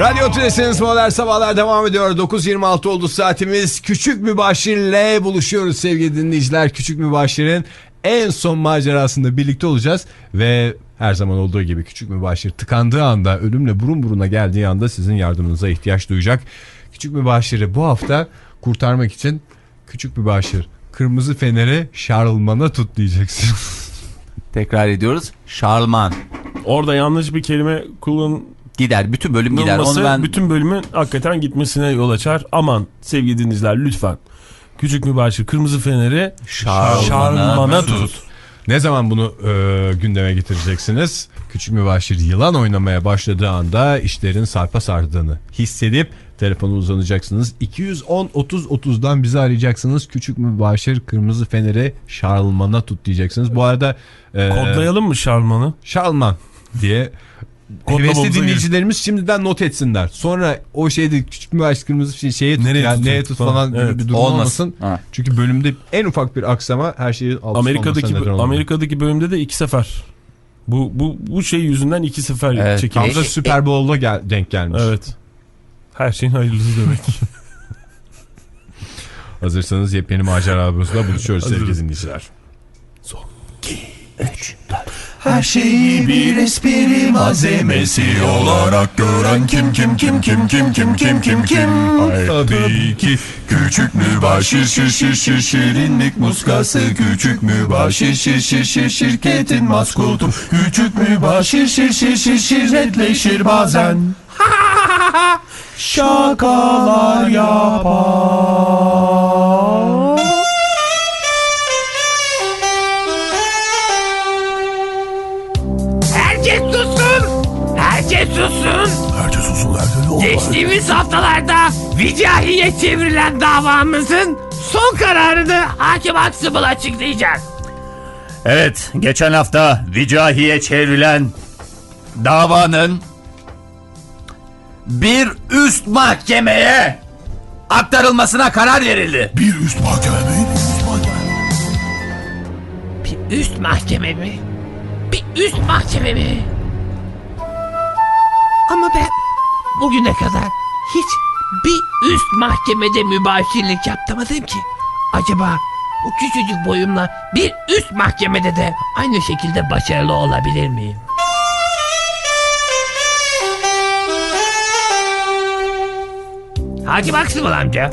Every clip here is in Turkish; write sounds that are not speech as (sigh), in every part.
Radyo Tülesi'niz modern sabahlar devam ediyor. 9.26 oldu saatimiz. Küçük Mübaşir'le buluşuyoruz sevgili dinleyiciler. Küçük Mübaşir'in en son macerasında birlikte olacağız. Ve her zaman olduğu gibi Küçük Mübaşir tıkandığı anda, ölümle burun buruna geldiği anda sizin yardımınıza ihtiyaç duyacak. Küçük Mübaşir'i bu hafta kurtarmak için Küçük Mübaşir kırmızı feneri şarlmana tut diyeceksin. Tekrar ediyoruz. Şarlman. Orada yanlış bir kelime kullan Gider. Bütün bölüm gider. Olması Onu ben bütün bölümün hakikaten gitmesine yol açar. Aman sevgili dinleyiciler lütfen. Küçük mübaşir kırmızı feneri Şarlmana şarlmana tut. tut. Ne zaman bunu e, gündeme getireceksiniz? Küçük mübaşir yılan oynamaya başladığı anda işlerin sarpa sardığını hissedip telefonu uzanacaksınız. 210-30-30'dan bizi arayacaksınız. Küçük mübaşir kırmızı feneri şarlmana tut diyeceksiniz. Bu arada e, Kodlayalım mı şarlmanı? şarlman diye hevesli dinleyicilerimiz şimdiden not etsinler. Sonra o şeyde küçük mübaşir kırmızı şey, şeye tut, Nereye yani tutun? neye tut Falan. falan gibi Evet. bir durum Olmasın. olmasın. Ha. Çünkü bölümde en ufak bir aksama her şeyi alt Amerika'daki. Amerika'daki bölümde de iki sefer. Bu bu bu şey yüzünden iki sefer Evet. çekilmiş. Tam da Super Bowl'da gel, denk gelmiş. Evet. Her şeyin hayırlısı demek. (laughs) (laughs) Hazırsanız yepyeni maceralarımızla buluşuyoruz sevgili dinleyiciler. Her şeyi bir espri malzemesi olarak gören kim kim kim kim kim kim kim kim kim? Tabii ki küçük mübaşir şir şir şir şirinlik muskası. Küçük mübaşir şir şir şir şirketin maskotu Küçük mübaşir şir şir şir şirretleşir bazen. (laughs) Şakalar yapar Geçtiğimiz haftalarda Vicahi'ye çevrilen davamızın son kararını Hakim Aksımıl açıklayacak. Evet, geçen hafta Vicahi'ye çevrilen davanın bir üst mahkemeye aktarılmasına karar verildi. Bir üst mahkeme mi? Üst mahkeme. Bir üst mahkeme mi? Bir üst mahkeme mi? Ama ben bugüne kadar hiç bir üst mahkemede mübaşirlik yaptırmadım ki. Acaba bu küçücük boyumla bir üst mahkemede de aynı şekilde başarılı olabilir miyim? Hakim Aksımıl amca.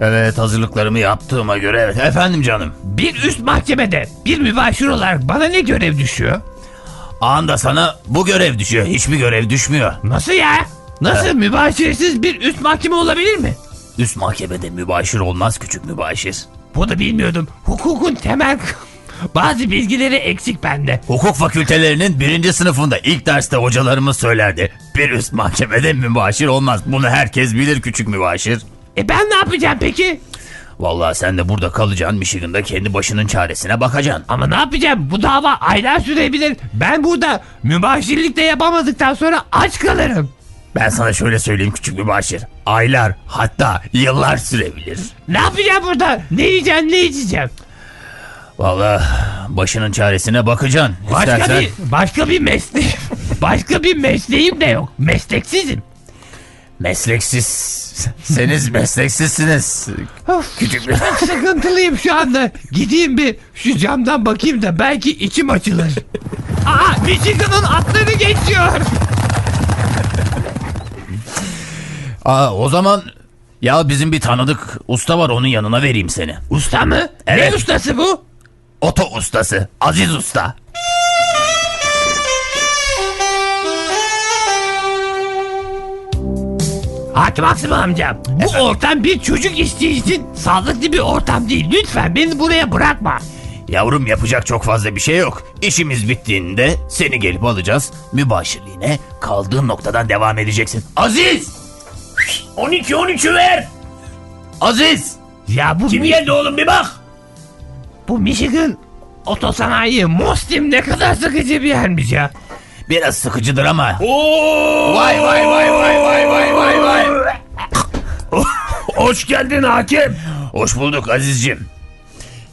Evet, hazırlıklarımı yaptığıma göre evet. Efendim canım. Bir üst mahkemede bir mübaşir olarak bana ne görev düşüyor? Anda sana bu görev düşüyor. Hiçbir görev düşmüyor. Nasıl ya? Nasıl mübaşirsiz bir üst mahkeme olabilir mi? Üst mahkemede mübaşir olmaz küçük mübaşir. Bunu bilmiyordum. Hukukun temel (laughs) bazı bilgileri eksik bende. Hukuk fakültelerinin birinci sınıfında ilk derste hocalarımız söylerdi. Bir üst mahkemede mübaşir olmaz. Bunu herkes bilir küçük mübaşir. E ben ne yapacağım peki? Vallahi sen de burada kalacaksın Michigan'da kendi başının çaresine bakacaksın. Ama ne yapacağım? Bu dava aylar sürebilir. Ben burada mübaşirlik de yapamadıktan sonra aç kalırım. Ben sana şöyle söyleyeyim küçük mübaşir. Aylar hatta yıllar sürebilir. Ne yapacağım burada? Ne yiyeceğim ne içeceğim? Vallahi başının çaresine bakacaksın. Başka İstersen bir başka bir mesleğim. (laughs) Başka bir mesleğim de yok. Mesleksizim. mesleksiz. Seniz mesleksizsiniz. Küçük bir sıkıntılıyım şu anda. Gideyim bir şu camdan bakayım da belki içim açılır. Aa Michigan'ın atları geçiyor. Aa, o zaman ya bizim bir tanıdık usta var onun yanına vereyim seni. Usta mı? Evet. Ne ustası bu? Oto ustası Aziz Usta. Hakim Aksım amca. Bu ortam bir çocuk işçi için sağlıklı bir ortam değil. Lütfen beni buraya bırakma. Yavrum yapacak çok fazla bir şey yok. İşimiz bittiğinde seni gelip alacağız. Mübaşirliğine kaldığın noktadan devam edeceksin. Aziz! 12 13'ü ver. Aziz! Ya bu Kim Mi- geldi oğlum bir bak. bu Michigan otosanayi Mostim ne kadar sıkıcı bir yermiş ya. Biraz sıkıcıdır ama. Oo! Vay vay vay vay vay vay vay vay. (laughs) Hoş geldin hakim. Hoş bulduk Aziz'cim.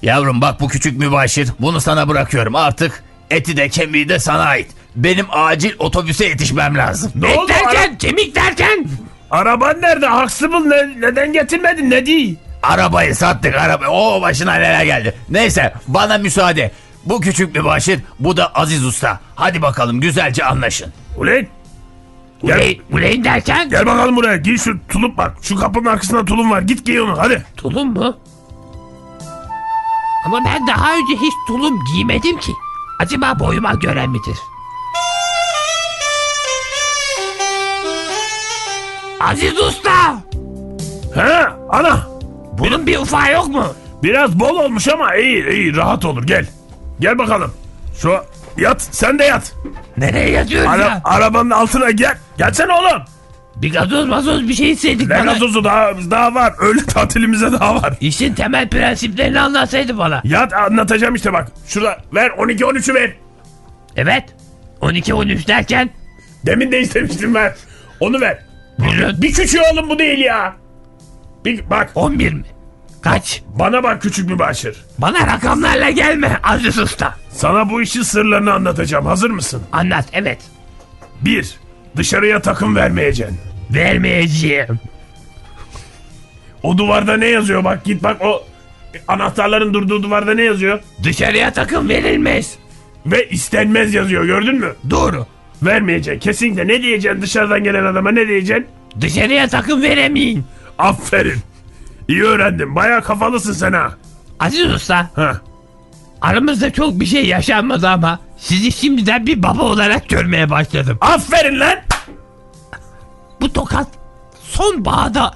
Yavrum bak bu küçük mübaşir. Bunu sana bırakıyorum artık. Eti de kemiği de sana ait. Benim acil otobüse yetişmem lazım. Ne Et oldu? Derken, kemik derken. Araban nerede? Huxtable ne, neden getirmedin? Ne değil? Arabayı sattık araba. O başına neler geldi. Neyse bana müsaade. Bu küçük bir başır, bu da Aziz Usta. Hadi bakalım güzelce anlaşın. Ulan Gel. Uleyn, uleyn derken. gel bakalım buraya. Giy şu tulum bak. Şu kapının arkasında tulum var. Git giy onu hadi. Tulum mu? Ama ben daha önce hiç tulum giymedim ki. Acaba boyuma göre midir? Aziz Usta! He ana. Bunun bir ufağı yok mu? Biraz bol olmuş ama iyi iyi rahat olur gel. Gel bakalım. Şu yat sen de yat. Nereye yatıyoruz Ara- ya? arabanın altına gel. Gelsene oğlum. Bir gazoz mazoz bir şey istedik Ne bana. gazozu daha, daha var. Öyle tatilimize daha var. İşin temel prensiplerini anlatsaydı bana. Yat anlatacağım işte bak. Şurada ver 12-13'ü ver. Evet. 12-13 derken Demin de istemiştim ver. Onu ver. Bir küçüğü oğlum bu değil ya. Bir bak 11 mi? Kaç? bana bak küçük mübaşir. Bana rakamlarla gelme Aziz Usta. Sana bu işin sırlarını anlatacağım. Hazır mısın? Anlat evet. 1. Dışarıya takım vermeyeceksin. Vermeyeceğim. O duvarda ne yazıyor bak git bak o anahtarların durduğu duvarda ne yazıyor? Dışarıya takım verilmez. Ve istenmez yazıyor gördün mü? Doğru. Vermeyeceksin kesinlikle ne diyeceksin dışarıdan gelen adama ne diyeceksin? Dışarıya takım veremeyin. Aferin. İyi öğrendim baya kafalısın sen ha. Aziz Usta Ha. aramızda çok bir şey yaşanmadı ama sizi şimdiden bir baba olarak görmeye başladım. Aferin lan. Bu tokat son bağda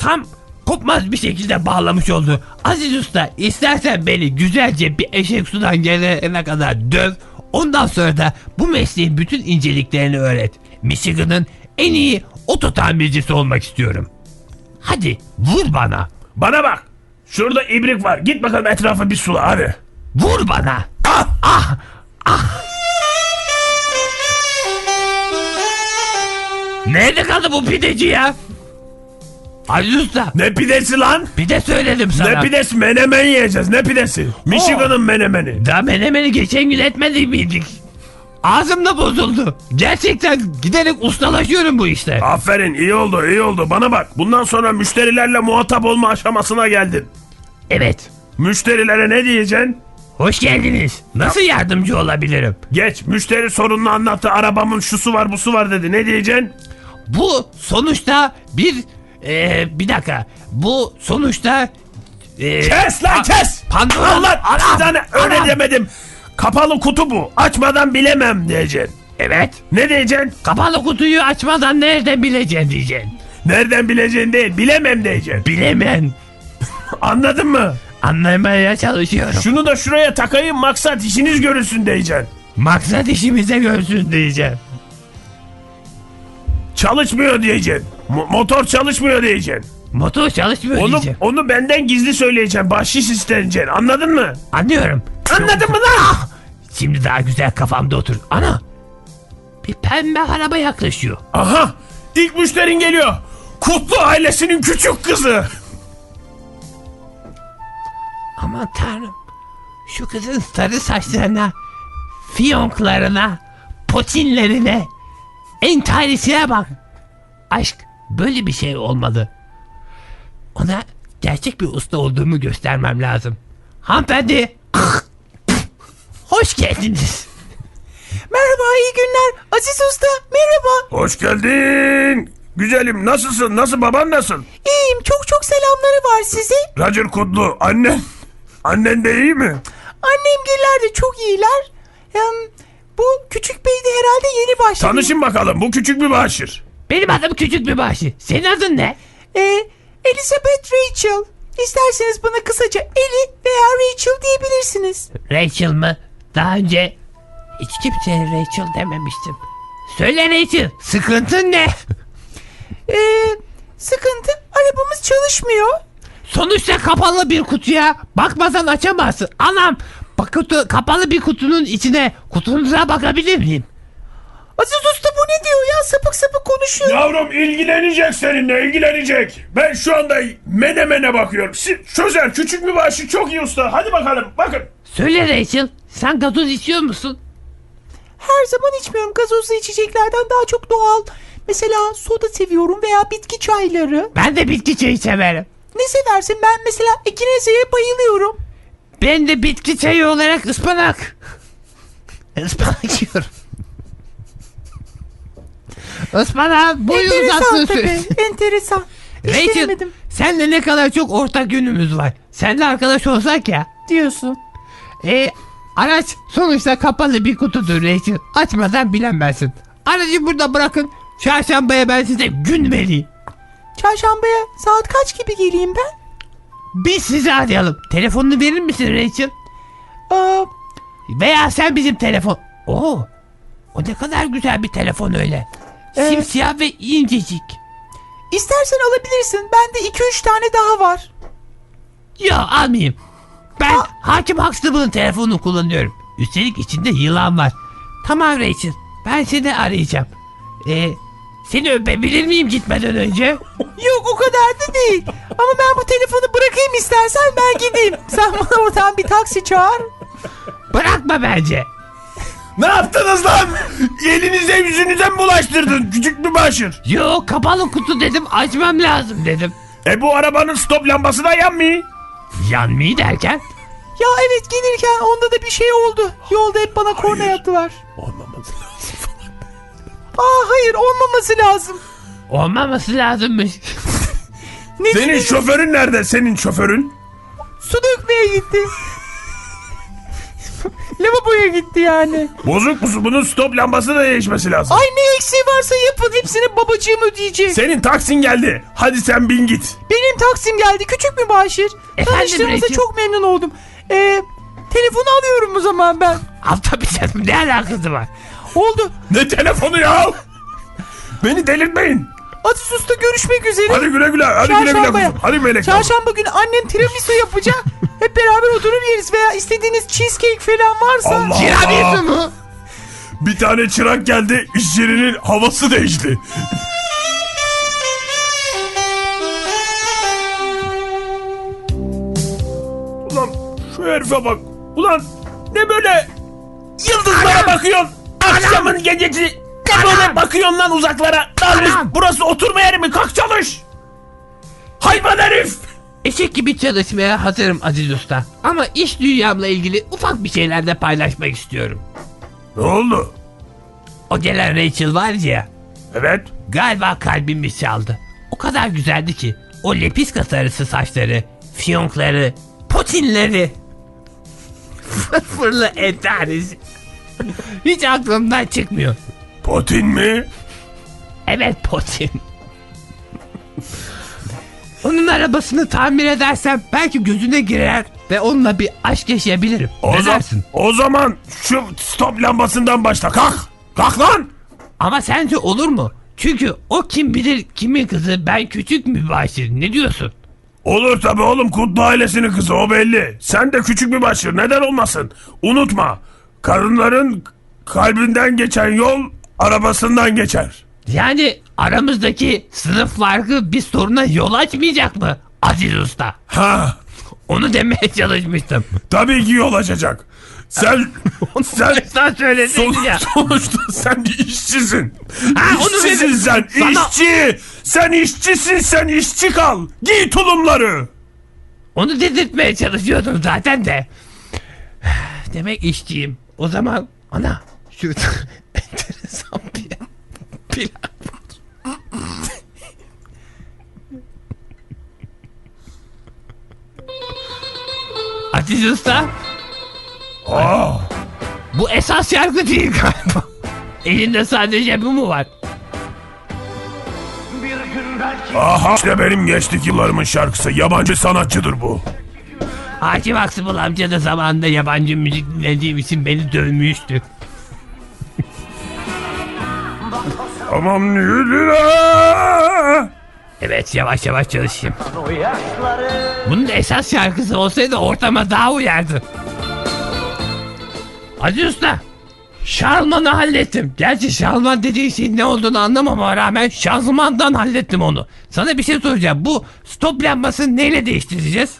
tam kopmaz bir şekilde bağlamış oldu. Aziz Usta istersen beni güzelce bir eşek sudan gelene kadar döv. Ondan sonra da bu mesleğin bütün inceliklerini öğret. Michigan'ın en iyi oto tamircisi olmak istiyorum. Hadi vur bana. Bana bak. Şurada ibrik var. Git bakalım etrafa bir sula hadi. Vur bana. Ah ah ah. Nerede kaldı bu pideci ya? Aziz Usta Ne pidesi lan? pide söyledim sana. Ne pidesi? Menemen yiyeceğiz. Ne pidesi? Michigan'ın menemeni. Daha menemeni geçen gün etmedik miydik? Ağzım da bozuldu. Gerçekten giderek ustalaşıyorum bu işte. Aferin iyi oldu iyi oldu. Bana bak bundan sonra müşterilerle muhatap olma aşamasına geldin. Evet. Müşterilere ne diyeceksin? Hoş geldiniz. Nasıl yardımcı olabilirim? Geç müşteri sorununu anlattı. Arabamın şusu var busu var dedi. Ne diyeceksin? Bu sonuçta bir... eee, bir dakika. Bu sonuçta... eee, Kes lan kes! Pandora... Allah tane öyle anam. demedim. Kapalı kutu bu. Açmadan bilemem diyeceksin. Evet. Ne diyeceksin? Kapalı kutuyu açmadan nereden bileceksin diyeceksin. Nereden bileceğin değil. Bilemem diyeceksin. Bilemem. (laughs) Anladın mı? Anlamaya çalışıyorum. Şunu da şuraya takayım maksat işiniz görülsün diyeceksin. Maksat işimize görsün diyeceğim. Çalışmıyor diyeceksin. Mo- motor çalışmıyor diyeceksin. Motor çalışmıyor Onu, diyeceğim. onu benden gizli söyleyeceksin. Bahşiş isteneceksin. Anladın mı? Anlıyorum. Anladın mı lan? Şimdi daha güzel kafamda otur. Ana. Bir pembe araba yaklaşıyor. Aha ilk müşterin geliyor. Kutlu ailesinin küçük kızı. Aman tanrım. Şu kızın sarı saçlarına, fiyonklarına, potinlerine, entarisine bak. Aşk böyle bir şey olmalı. Ona gerçek bir usta olduğumu göstermem lazım. Hanımefendi. Hoş geldiniz. Merhaba, iyi günler. Aziz Usta, merhaba. Hoş geldin. Güzelim nasılsın? Nasıl baban nasıl? İyiyim, çok çok selamları var size. Roger Kutlu annen. Annen de iyi mi? Annemgiller de çok iyiler. Hem bu küçük bey de herhalde yeni başladı. Tanışın bakalım bu küçük bir başır. Benim adım Küçük bir Başı. Senin adın ne? Ee, Elizabeth Rachel. İsterseniz bana kısaca Eli veya Rachel diyebilirsiniz. Rachel mı? Daha önce hiç kimseye Rachel dememiştim. Söyle Rachel, sıkıntın ne? (laughs) Ee, sıkıntı arabamız çalışmıyor. Sonuçta kapalı bir kutuya bakmadan açamazsın. Anam, bak kutu, kapalı bir kutunun içine kutunuza bakabilir miyim? Aziz Usta bu ne diyor ya? Sapık sapık konuşuyor. Yavrum ilgilenecek seninle ilgilenecek. Ben şu anda menemene bakıyorum. Si- Çözer küçük başı çok iyi usta. Hadi bakalım bakın. Söyle Rachel, sen gazoz istiyor musun? her zaman içmiyorum. Gazozlu içeceklerden daha çok doğal. Mesela soda seviyorum veya bitki çayları. Ben de bitki çayı severim. Ne seversin? Ben mesela ekinezeye bayılıyorum. Ben de bitki çayı olarak ıspanak. Ispanak yiyorum. Ispanak boyu Enteresan uzatsın. tabii. Enteresan. Hiç Rachel denemedim senle ne kadar çok ortak yönümüz var. Senle arkadaş olsak ya. diyorsun. E, araç sonuçta kapalı bir kutudur Rachel. Açmadan bilemezsin. Aracı burada bırakın. Çarşambaya ben size gün vereyim. Çarşambaya saat kaç gibi geleyim ben? Biz sizi arayalım. Telefonunu verir misin Rachel? Aa, Veya sen bizim telefon... Oo, o ne kadar güzel bir telefon öyle. Evet. Simsiyah ve incecik. istersen alabilirsin. Bende 2-3 tane daha var. Yok almayayım. Ben Hakim Huxtable'ın telefonunu kullanıyorum. Üstelik içinde yılan var. Tamam Rachel. Ben seni arayacağım. Ee, seni öpebilir miyim gitmeden önce? (laughs) Yok o kadar da değil. Ama ben bu telefonu bırakayım istersen ben gideyim. Sen bana oradan bir taksi çağır. Bırakma bence. Ne yaptınız lan? Elinize yüzünüze mi bulaştırdın küçük mübaşir? Yok kapalı kutu dedim açmam lazım dedim. E bu arabanın stop lambası da yanmıyor. Yanmayı derken? Ya evet gelirken onda da bir şey oldu. Yolda hep bana korna yaptılar. Olmaması lazım. Aa hayır olmaması lazım. Olmaması lazımmış. Ne Senin şoförün nerede senin şoförün? Su dökmeye gitti. Lavaboya gitti yani. Bozuk musun? Bunun stop lambası da değişmesi lazım. Ay ne eksiği varsa yapın. Hepsini babacığım ödeyecek. Senin taksin geldi. Hadi sen bin git. Benim taksim geldi. Küçük mübaşir. Efendim Tanıştığımıza çok memnun oldum. Ee, telefonu alıyorum o zaman ben. Al tabii canım ne alakası var? Oldu. Ne telefonu ya? Beni delirtmeyin. Atisus'ta görüşmek üzere. Hadi güle güle. Hadi güle güle kuzum. Hadi melek. Çarşamba günü annem tiramisu yapacak. (laughs) Hep beraber oturup yeriz veya istediğiniz cheesecake falan varsa. Allah Tiramisu Allah. mu? Bir tane çırak geldi. İş yerinin havası değişti. Ulan şu herife bak. Ulan ne böyle yıldızlara bakıyorsun. Akşamın gecesi. Ne böyle bakıyorsun lan uzaklara. Dalmış. Burası oturma yeri mi? Kalk çalış. Hayvan herif. Eşek gibi çalışmaya hazırım Aziz Usta. Ama iş dünyamla ilgili ufak bir şeyler de paylaşmak istiyorum. Ne oldu? O gelen Rachel var ya, Evet. galiba kalbimi çaldı. O kadar güzeldi ki, o lepiska sarısı saçları, fiyonkları, potinleri, (laughs) fırfırlı entarisi. Hiç aklımdan çıkmıyor. Potin mi? Evet potin. Onun arabasını tamir edersem belki gözüne girer ve onunla bir aşk yaşayabilirim. O, ne dersin? o zaman şu stop lambasından başla. Kalk. Kalk lan. Ama sence olur mu? Çünkü o kim bilir kimin kızı ben küçük mübaşir. Ne diyorsun? Olur tabi oğlum Kutlu ailesinin kızı o belli. Sen de küçük bir başır neden olmasın. Unutma karınların kalbinden geçen yol arabasından geçer. Yani aramızdaki sınıf farkı bir soruna yol açmayacak mı Aziz Usta? Ha Onu demeye (laughs) çalışmıştım. tabii ki yol açacak. Sen (laughs) sen Sen söyledin son- ya. sonuçta sen işçisin. Ha, onu İşçisin dedim. sen Sana- işçi. Sen işçisin sen işçi kal. Giy tulumları. Onu dedirtmeye çalışıyordum zaten de. (sighs) Demek işçiyim. O zaman ana şu bir plan. Aziz Usta Ah. bu esas şarkı değil galiba. Elinde sadece bu mu var? Aha işte benim gençlik yıllarımın şarkısı. Yabancı sanatçıdır bu. Hakim Aksıbıl amca da zamanında yabancı müzik dinlediğim için beni dövmüştü. Tamam yürü. Evet yavaş yavaş çalışayım. Bunun da esas şarkısı olsaydı ortama daha uyardı. Hadi usta. Şarlman'ı hallettim. Gerçi Şarlman dediği şeyin ne olduğunu anlamama rağmen şanzımandan hallettim onu. Sana bir şey soracağım. Bu stop lambasını neyle değiştireceğiz?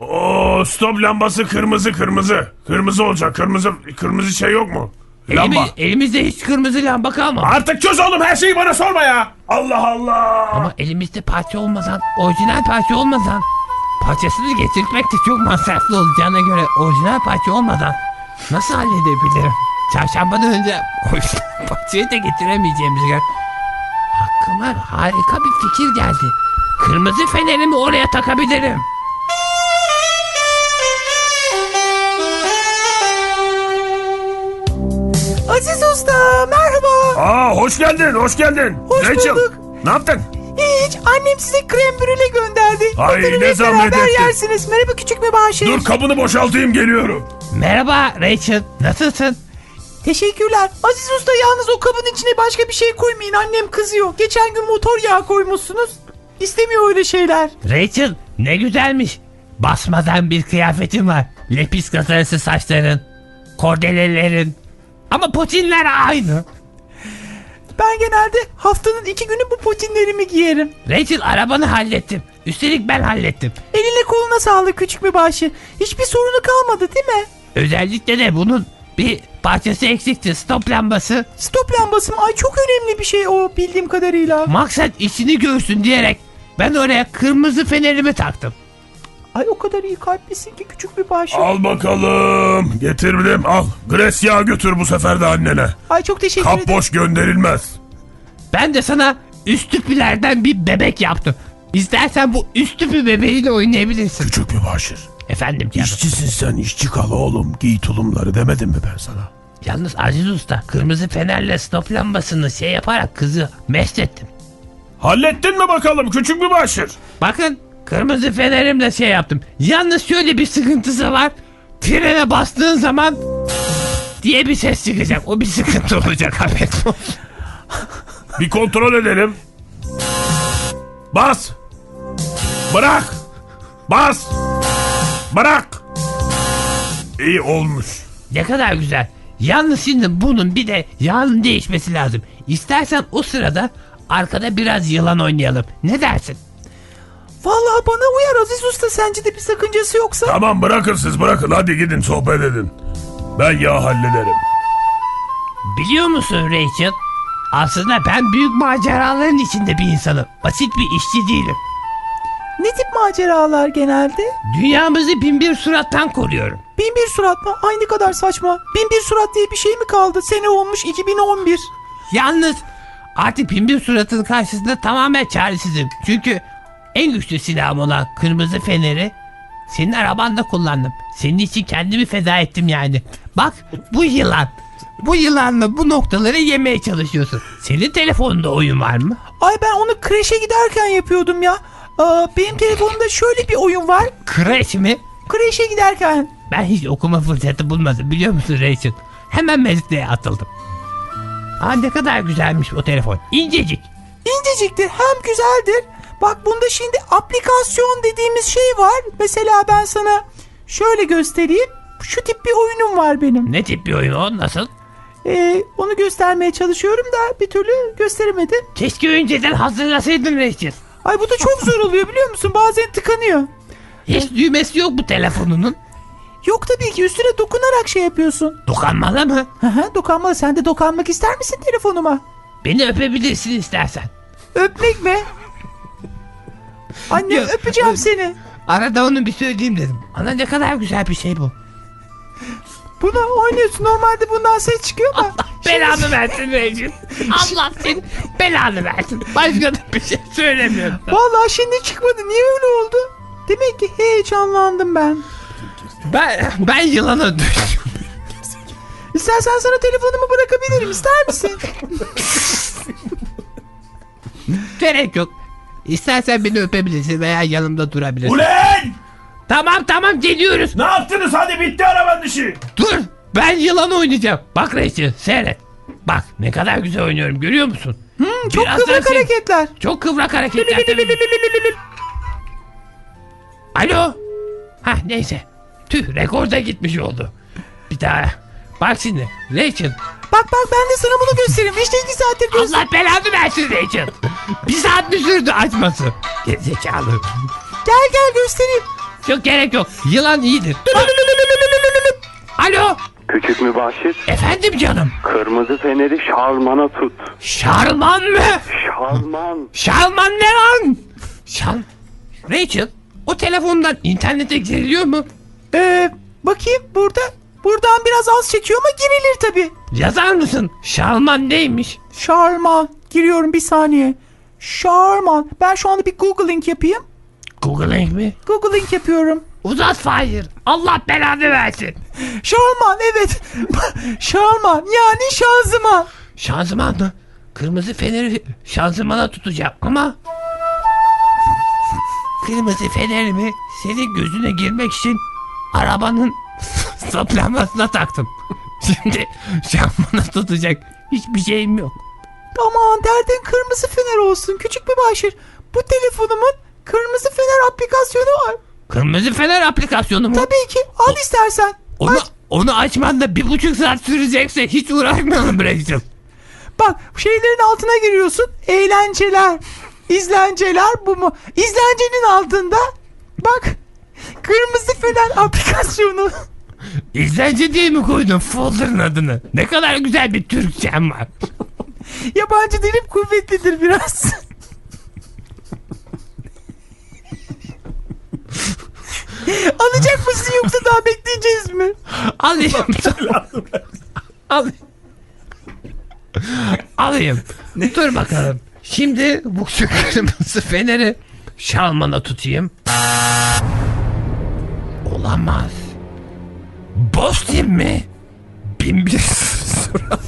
Oo stop lambası kırmızı kırmızı. Kırmızı olacak. Kırmızı kırmızı şey yok mu? Lamba. elimizde hiç kırmızı lamba kalmadı. Artık çöz oğlum her şeyi bana sorma ya. Allah Allah. Ama elimizde parça olmadan, orijinal parça olmadan parçasını getirmek de çok masraflı olacağına göre orijinal parça olmadan nasıl halledebilirim? Çarşambadan önce (laughs) orijinal parçayı da getiremeyeceğimize göre aklıma harika bir fikir geldi. Kırmızı fenerimi oraya takabilirim. Usta merhaba. Aa hoş geldin hoş geldin. Hoş Rachel, bulduk. Ne yaptın? Hiç annem size krem brüle gönderdi. Ay, Oturun ne zahmet beraber ettin. yersiniz. Merhaba küçük mübaşir. Dur kabını boşaltayım geliyorum. Merhaba Rachel, nasılsın? Teşekkürler. Aziz Usta yalnız o kabın içine başka bir şey koymayın. Annem kızıyor. Geçen gün motor yağı koymuşsunuz. İstemiyor öyle şeyler. Rachel ne güzelmiş. Basmadan bir kıyafetin var. Lepis kasarısı saçların. Kordelelerin. Ama potinler aynı. Ben genelde haftanın iki günü bu potinlerimi giyerim. Rachel arabanı hallettim. Üstelik ben hallettim. Eline koluna sağlık küçük mübaşir. Hiçbir sorunu kalmadı değil mi? Özellikle de bunun bir parçası eksikti. Stop lambası. Stop lambası mı? Ay çok önemli bir şey o bildiğim kadarıyla. Maksat işini görsün diyerek ben oraya kırmızı fenerimi taktım. Ay o kadar iyi kalplisin ki küçük mübaşir. Al bakalım. Getirdim al. Gresya götür bu sefer de annene. Ay çok teşekkür Kap ederim. boş gönderilmez. Ben de sana üst tüpülerden bir bebek yaptım. İstersen bu üst tüpü bebeğiyle oynayabilirsin. Küçük bir başır. Efendim canım. İşçisin sen işçi kal oğlum. Giy tulumları demedim mi ben sana? Yalnız Aziz Usta kırmızı fenerle stop lambasını şey yaparak kızı mest ettim. Hallettin mi bakalım küçük bir başır? Bakın kırmızı fenerimle şey yaptım. Yalnız şöyle bir sıkıntısı var. Frene bastığın zaman diye bir ses çıkacak. O bir sıkıntı olacak (laughs) olsun. Bir kontrol edelim. Bas. Bırak. Bas. Bırak. İyi olmuş. Ne kadar güzel. Yalnız şimdi bunun bir de yağın değişmesi lazım. İstersen o sırada arkada biraz yılan oynayalım. Ne dersin? Vallahi bana uyar Aziz Usta sence de bir sakıncası yoksa. Tamam bırakın siz bırakın hadi gidin sohbet edin. Ben yağ hallederim. Biliyor musun Rachel? Aslında ben büyük maceraların içinde bir insanım. Basit bir işçi değilim. Ne tip maceralar genelde? Dünyamızı bin bir surattan koruyorum. Bin bir surat mı? Ay ne kadar saçma. Bin bir surat diye bir şey mi kaldı? Sene olmuş 2011. Yalnız artık bin bir suratın karşısında tamamen çaresizim. Çünkü en güçlü silahım olan kırmızı feneri senin arabanda kullandım. Senin için kendimi feda ettim yani. Bak bu yılan. Bu yılanla bu noktaları yemeye çalışıyorsun. Senin telefonunda oyun var mı? Ay ben onu kreşe giderken yapıyordum ya. Aa, benim telefonumda şöyle bir oyun var. Crash mi? Kreşe giderken. Ben hiç okuma fırsatı bulmadım biliyor musun Rachel? Hemen mesleğe atıldım. Aa ne kadar güzelmiş o telefon. İncecik. İnceciktir hem güzeldir. Bak bunda şimdi aplikasyon dediğimiz şey var. Mesela ben sana şöyle göstereyim. Şu tip bir oyunum var benim. Ne tip bir oyun o nasıl? Ee, onu göstermeye çalışıyorum da bir türlü gösteremedim. Keşke önceden hazırlasaydın Rachel. Ay bu da çok zor oluyor biliyor musun? Bazen tıkanıyor. Hiç düğmesi yok bu telefonunun. Yok tabii ki üstüne dokunarak şey yapıyorsun. Dokanmalı mı? Hı hı dokanmalı. Sen de dokanmak ister misin telefonuma? Beni öpebilirsin istersen. Öpmek mi? Anne Yok, öpeceğim öp- seni. Arada onu bir söyleyeyim dedim. Ana ne kadar güzel bir şey bu. Buna oynuyorsun. Normalde bundan ses çıkıyor da. Belanı (laughs) versin Rachel. Allah senin belanı versin. Başka da bir şey söylemiyorum. Vallahi şimdi çıkmadı. Niye öyle oldu? Demek ki heyecanlandım ben. Ben, ben yılana düştüm. İstersen sana telefonumu bırakabilirim. İster misin? Gerek yok. İstersen beni öpebilirsin veya yanımda durabilirsin. Ulen! Tamam tamam geliyoruz. Ne yaptınız hadi bitti arabanın işi. Dur ben yılan oynayacağım. Bak Rachel seyret. Bak ne kadar güzel oynuyorum görüyor musun? Çok Birazdan kıvrak sen- hareketler. Çok kıvrak hareketler tabii. Alo. Ha neyse. Tüh rekor da gitmiş oldu. Bir daha. Bak şimdi Rachel. Bak bak ben de sana bunu göstereyim. İşte iki saattir göster. Allah belanı versin Rachel. Bir saat mi sürdü açması? Gerizekalı. Gel gel göstereyim. Çok gerek yok. Yılan iyidir. Alo. Küçük mübaşir Efendim canım. kırmızı feneri şarmana tut. Şarman mı? Şarman. Şarman ne lan? Şal... Rachel o telefondan internete giriliyor mu? Ee, bakayım burada. Buradan biraz az çekiyor ama girilir tabi. Yazar mısın? Şarman neymiş? Şarman. Giriyorum bir saniye. Şarman. Ben şu anda bir googling yapayım. Googling mi? Googling yapıyorum. Uzat Fahir. Allah belanı versin. (laughs) Şarman evet. (laughs) Şarman yani şanzıman. Şanzıman mı? Kırmızı feneri şanzımana tutacağım ama... Kırmızı fenerimi senin gözüne girmek için arabanın (laughs) saplanmasına taktım. Şimdi şanzımana tutacak hiçbir şeyim yok. Aman derdin kırmızı fener olsun küçük bir başır. Bu telefonumun kırmızı fener aplikasyonu var. Kırmızı fener aplikasyonu mu? Tabii ki al istersen. Onu, Aç. onu açman da bir buçuk saat sürecekse hiç uğraşmayalım Rachel. Bak şeylerin altına giriyorsun. Eğlenceler, izlenceler bu mu? İzlencenin altında bak kırmızı fener aplikasyonu. İzlence diye mi koydun folder'ın adını? Ne kadar güzel bir Türkçem var. (laughs) Yabancı dilim kuvvetlidir biraz. (laughs) Alacak mısın yoksa daha bekleyeceğiz mi? Alayım. (laughs) Alayım. Alayım. Dur bakalım. Şimdi bu şu kırmızı feneri şalmana tutayım. Olamaz. Boston mi? Bin bir (laughs) surat.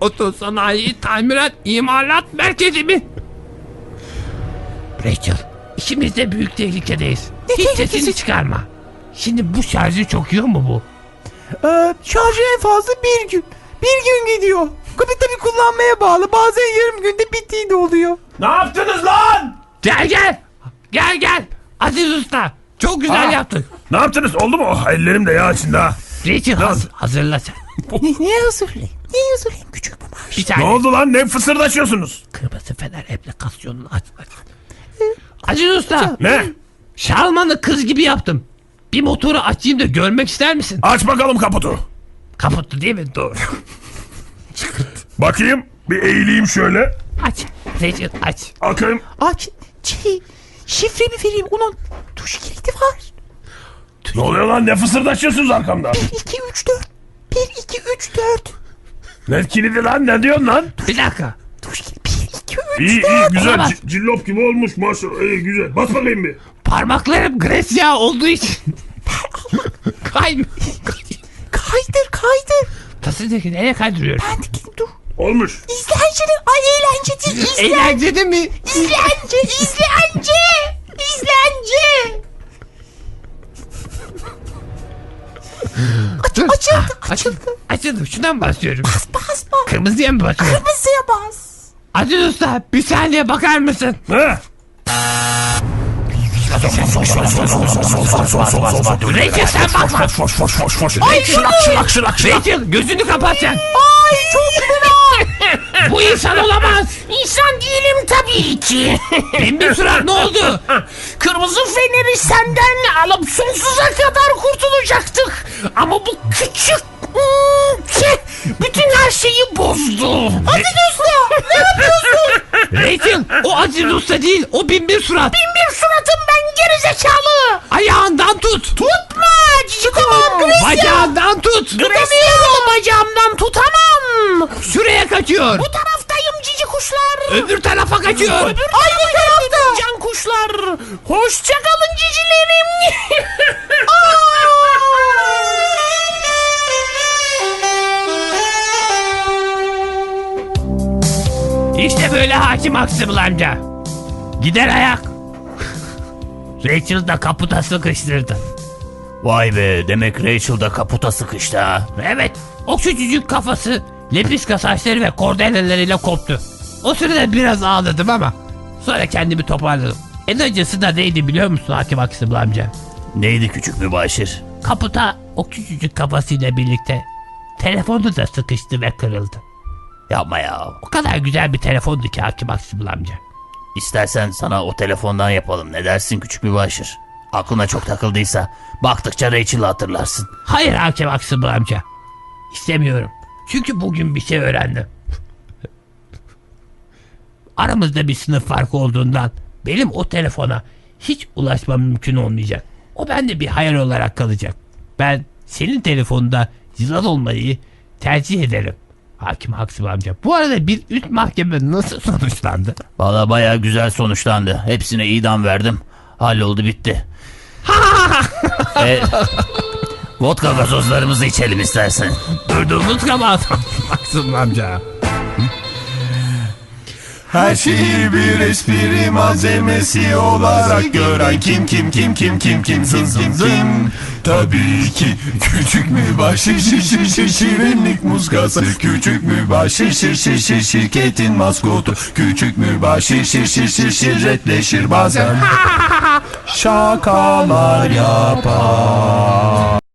Otosanayi tamirat imalat merkezi mi? Rachel, ikimiz de büyük tehlikedeyiz. Hiç sesini çıkarma. Şimdi bu şarjı çok yiyor mu bu? Ee, şarjı en fazla bir gün. Bir gün gidiyor. Tabii tabii kullanmaya bağlı. Bazen yarım günde bittiği de oluyor. Ne yaptınız lan? Gel gel. Gel gel. Aziz Usta. Çok güzel Aa. yaptın. Ne yaptınız? Oldu mu? Oh, ellerim de yağ içinde ha. Rachel haz- hazırla sen. (laughs) Ne, neye hazırlayayım? Neye hazırlayayım küçük bir maaş? Bir Ne tane oldu lan? Ne fısırdaşıyorsunuz? kırmızı fener aplikasyonunu aç. aç. Aziz Usta. Ne? Şalmanı kız gibi yaptım. Bir motoru açayım da görmek ister misin? Aç bakalım kaputu. Kaputtu değil mi? Doğru. Bakayım. Bir eğileyim şöyle. Aç. Rachel aç. Akayım. Aç. Şey, şifremi vereyim. Onun tuş kilidi var. Ne oluyor lan? Ne fısırdaşıyorsunuz arkamda? 1, 2, 3, 4. 1, 2, 3, 4. Ne kilidi lan? Ne diyorsun lan? Bir dakika. Kilidi. 1, 2, 3, İyi iyi güzel. Olamaz. C- cillop gibi olmuş maşallah. İyi güzel. Bas bakayım bir. Parmaklarım gres yağı olduğu için. Kay. Kaydır, kaydır. Tasındaki nereye kaydırıyorum? Ben de gideyim dur. Olmuş. İzlenceli. Ay eğlence değil. İzlen. Eğlencede mi? İzlence, izlence. İzlence. Dur. açıldı, Ah, açıldı. Açıldı. Şundan basıyorum. Bas, bas, bas. Kırmızıya mı basıyorum? Kırmızıya bas. Aziz Usta bir saniye bakar mısın? He? Rachel sen bakma. Ay. Rachel gözünü kapat sen. Ay çok fena. (laughs) Bu insan olamaz. İnsan değilim tabii ki. (laughs) Bir surat ne oldu? Kırmızı feneri senden alıp sonsuza kadar kurtulacaktık. Ama bu küçük bütün her şeyi bozdu. Hadi Usta ne yapıyorsun? Rachel o Aziz Usta değil o bin bir surat. Bin bir suratım ben gerizekalı. Ayağından tut. Tutma cici tamam Bacağından tut. Tutamıyorum bacağımdan tutamam. Şuraya kaçıyor. Bu taraftayım cici kuşlar. Öbür tarafa kaçıyor. Öbür tarafta. Can kuşlar. Hoşça kalın cicilerim. (laughs) İşte böyle hakim Aksımıl amca. Gider ayak. Rachel da kaputa sıkıştırdı. Vay be demek Rachel da kaputa sıkıştı ha. Evet o küçücük kafası lepiska saçları ve kordeleleriyle koptu. O sırada biraz ağladım ama sonra kendimi toparladım. En acısı da neydi biliyor musun Hakim Aksımıl amca? Neydi küçük mübaşir? Kaputa o küçücük kafasıyla birlikte telefonu da sıkıştı ve kırıldı. Yapma ya. O kadar güzel bir telefondu ki Hakim Aksımıl amca. İstersen sana o telefondan yapalım. Ne dersin küçük mübaşir? Aklına çok takıldıysa baktıkça Rachel'ı hatırlarsın. Hayır Hakim Aksımıl amca. İstemiyorum. Çünkü bugün bir şey öğrendim. Aramızda bir sınıf farkı olduğundan benim o telefona hiç ulaşmam mümkün olmayacak. O bende bir hayal olarak kalacak. Ben senin telefonda yılan olmayı tercih ederim. Hakim Haksım amca. Bu arada bir üst mahkeme nasıl sonuçlandı? Valla baya güzel sonuçlandı. Hepsine idam verdim. Halloldu bitti. (laughs) e, vodka gazozlarımızı içelim istersen. Durduğumuz kabahat Haksım amca. Her şeyi bir espri malzemesi olarak gören kim kim kim kim kim kim kim kim kim Tabii ki küçük mübaşir şir şir şir şirinlik muskası Küçük mübaşir şir şir şir şirketin maskotu. Küçük mübaşir şir şir şir şirretleşir bazen. (laughs) Şakalar yapar